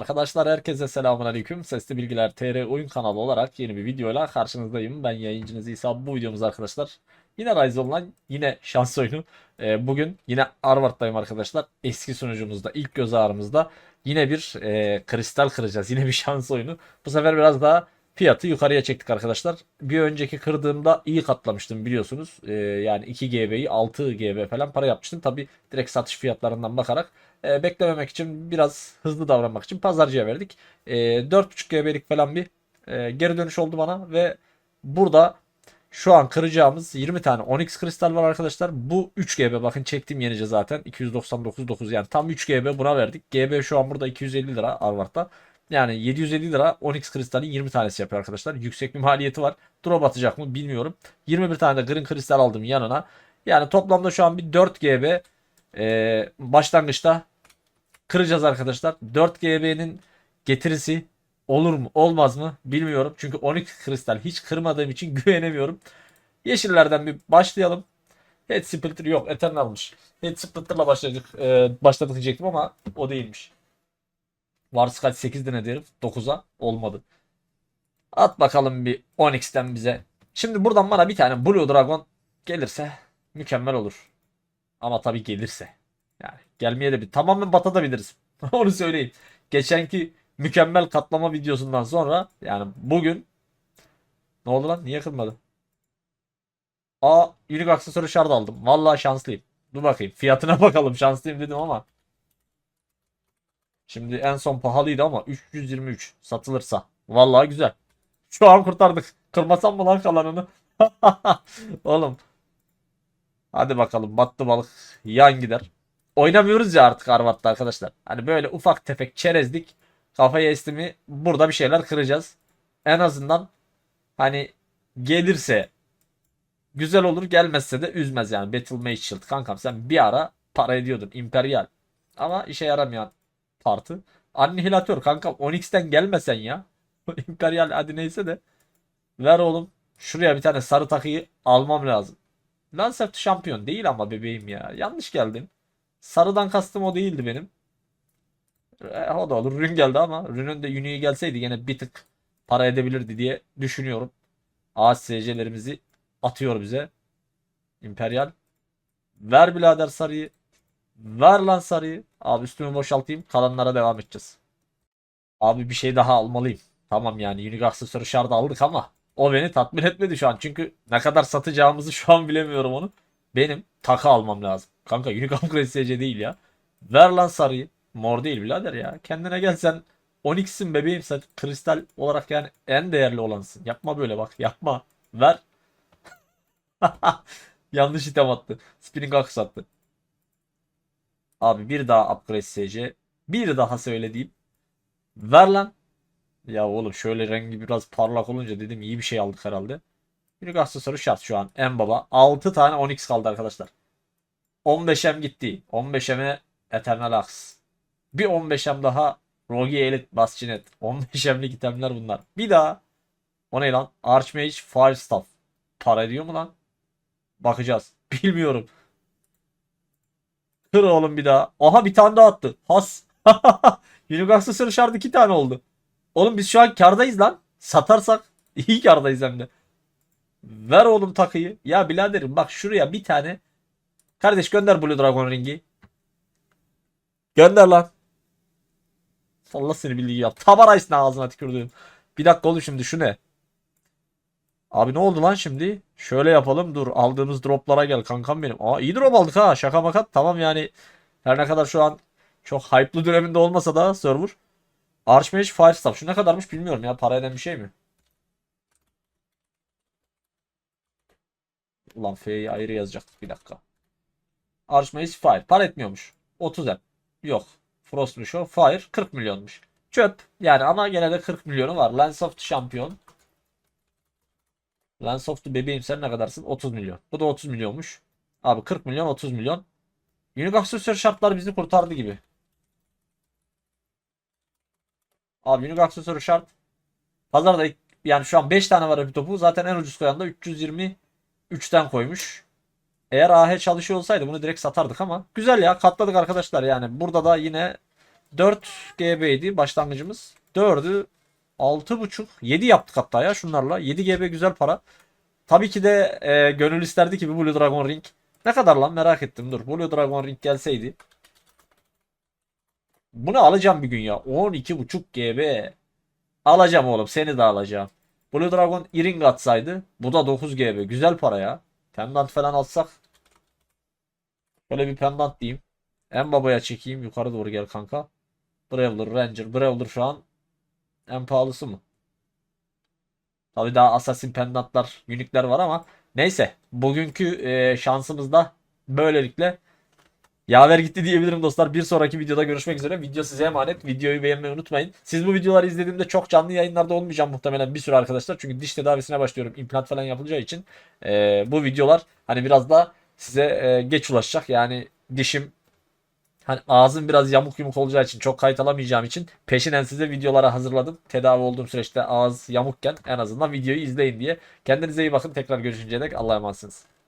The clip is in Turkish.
Arkadaşlar herkese selamun aleyküm. Sesli Bilgiler TR oyun kanalı olarak yeni bir videoyla karşınızdayım. Ben yayıncınız İsa. Bu videomuz arkadaşlar yine Rise Online yine şans oyunu. Ee, bugün yine Harvard'dayım arkadaşlar. Eski sunucumuzda ilk göz ağrımızda yine bir e, kristal kıracağız. Yine bir şans oyunu. Bu sefer biraz daha fiyatı yukarıya çektik arkadaşlar. Bir önceki kırdığımda iyi katlamıştım biliyorsunuz. Ee, yani 2 GB'yi 6 GB falan para yapmıştım. Tabi direkt satış fiyatlarından bakarak e, beklememek için biraz hızlı davranmak için pazarcıya verdik. E, 4.5 GB'lik falan bir e, geri dönüş oldu bana ve burada şu an kıracağımız 20 tane Onyx kristal var arkadaşlar. Bu 3 GB bakın çektim yenice zaten 299.9 yani tam 3 GB buna verdik. GB şu an burada 250 lira Arvart'ta. Yani 750 lira Onyx kristalin 20 tanesi yapıyor arkadaşlar. Yüksek bir maliyeti var. Drop atacak mı bilmiyorum. 21 tane de green kristal aldım yanına. Yani toplamda şu an bir 4 GB e, başlangıçta kıracağız arkadaşlar. 4 GB'nin getirisi olur mu olmaz mı bilmiyorum. Çünkü 12 kristal hiç kırmadığım için güvenemiyorum. Yeşillerden bir başlayalım. Head splitter yok Eternal'mış. Head splitter'la başladık. E, başladık diyecektim ama o değilmiş. Vars kaç 8 denedi herif. 9'a olmadı. At bakalım bir Onyx'ten bize. Şimdi buradan bana bir tane Blue Dragon gelirse mükemmel olur. Ama tabii gelirse. Yani gelmeye de bir tamamen batabiliriz. Onu söyleyeyim. Geçenki mükemmel katlama videosundan sonra yani bugün ne oldu lan? Niye kırmadı? Aa Unique aksesuarı şard aldım. Vallahi şanslıyım. Dur bakayım. Fiyatına bakalım. Şanslıyım dedim ama. Şimdi en son pahalıydı ama 323 satılırsa. Vallahi güzel. Şu an kurtardık. Kırmasam mı lan kalanını? Oğlum. Hadi bakalım battı balık yan gider. Oynamıyoruz ya artık Harvard'da arkadaşlar. Hani böyle ufak tefek çerezlik kafayı esti mi burada bir şeyler kıracağız. En azından hani gelirse güzel olur gelmezse de üzmez yani. Battle Mage Shield kankam sen bir ara para ediyordun Imperial. Ama işe yaramayan partı. Annihilatör kankam Onyx'ten gelmesen ya. Imperial hadi neyse de. Ver oğlum. Şuraya bir tane sarı takıyı almam lazım. Lancet şampiyon değil ama bebeğim ya. Yanlış geldin. Sarıdan kastım o değildi benim. E, o da olur. Rün geldi ama Rün'ün de Uni'ye gelseydi yine bir tık para edebilirdi diye düşünüyorum. ASC'lerimizi atıyor bize. Imperial. Ver birader sarıyı. Ver lan sarıyı. Abi üstümü boşaltayım. Kalanlara devam edeceğiz. Abi bir şey daha almalıyım. Tamam yani Unique aksesuarı şarda aldık ama o beni tatmin etmedi şu an. Çünkü ne kadar satacağımızı şu an bilemiyorum onu. Benim takı almam lazım. Kanka Unique Upgrade SC değil ya. Ver lan sarıyı. Mor değil birader ya. Kendine gel sen Onyx'sin bebeğim sen. Kristal olarak yani en değerli olansın. Yapma böyle bak yapma. Ver. Yanlış item attı. Spinning Axe attı. Abi bir daha upgrade SC. Bir daha söylediğim. Ver lan. Ya oğlum şöyle rengi biraz parlak olunca dedim iyi bir şey aldık herhalde. Bir aksesuarı şart şu an. En baba. 6 tane Onyx kaldı arkadaşlar. 15'em gitti. 15'eme Eternal Axe. Bir 15'em daha Rogue Elite Bastionet. 15'emlik itemler bunlar. Bir daha. O ne lan? Archmage Fire Staff. Para ediyor mu lan? Bakacağız. Bilmiyorum. Kır oğlum bir daha. Aha bir tane daha attı. Has. Aksesuarı şart 2 tane oldu. Oğlum biz şu an kardayız lan. Satarsak iyi kardayız hem de. Ver oğlum takıyı. Ya biraderim bak şuraya bir tane. Kardeş gönder Blue Dragon ringi. Gönder lan. Allah seni bildiği yap. Tabarayız ne ağzına tükürdüğüm. Bir dakika oğlum şimdi şu ne? Abi ne oldu lan şimdi? Şöyle yapalım dur. Aldığımız droplara gel kankam benim. Aa iyi drop aldık ha. Şaka makat. Tamam yani. Her ne kadar şu an çok hype'lı döneminde olmasa da server. Archmage Firestaff. Şu ne kadarmış bilmiyorum ya. Para eden bir şey mi? Ulan F'yi ayrı yazacaktık bir dakika. Archmage Fire. Para etmiyormuş. 30 M. Yok. Frostmuş o. Fire 40 milyonmuş. Çöp. Yani ama gene de 40 milyonu var. Lens of Champion. Lens of the bebeğim sen ne kadarsın? 30 milyon. Bu da 30 milyonmuş. Abi 40 milyon 30 milyon. Unique aksesuar şartlar bizi kurtardı gibi. Abi Unique aksesuarı şart. Pazarda yani şu an 5 tane var bir topu. Zaten en ucuz koyan da 323'ten koymuş. Eğer AH çalışıyor olsaydı bunu direkt satardık ama güzel ya katladık arkadaşlar yani. Burada da yine 4 GB'ydi başlangıcımız. 4'ü 6.5 7 yaptık hatta ya şunlarla. 7 GB güzel para. Tabii ki de e, gönül isterdi ki bir Blue Dragon Ring. Ne kadar lan merak ettim dur. Blue Dragon Ring gelseydi. Bunu alacağım bir gün ya. 12.5 GB. Alacağım oğlum seni de alacağım. Blue Dragon Ring atsaydı. Bu da 9 GB. Güzel para ya. Pendant falan alsak. Böyle bir pendant diyeyim. En babaya çekeyim. Yukarı doğru gel kanka. Brawler, Ranger. Brawler şu an en pahalısı mı? Tabii daha Assassin pendantlar, unikler var ama neyse. Bugünkü e, şansımız da böylelikle yaver gitti diyebilirim dostlar. Bir sonraki videoda görüşmek üzere. Video size emanet. Videoyu beğenmeyi unutmayın. Siz bu videoları izlediğimde çok canlı yayınlarda olmayacağım muhtemelen bir sürü arkadaşlar. Çünkü diş tedavisine başlıyorum. implant falan yapılacağı için. e, bu videolar hani biraz da size e, geç ulaşacak. Yani dişim Hani ağzım biraz yamuk yumuk olacağı için çok kayıt alamayacağım için peşinen size videolara hazırladım. Tedavi olduğum süreçte ağız yamukken en azından videoyu izleyin diye. Kendinize iyi bakın. Tekrar görüşünceye dek Allah'a emanetsiniz.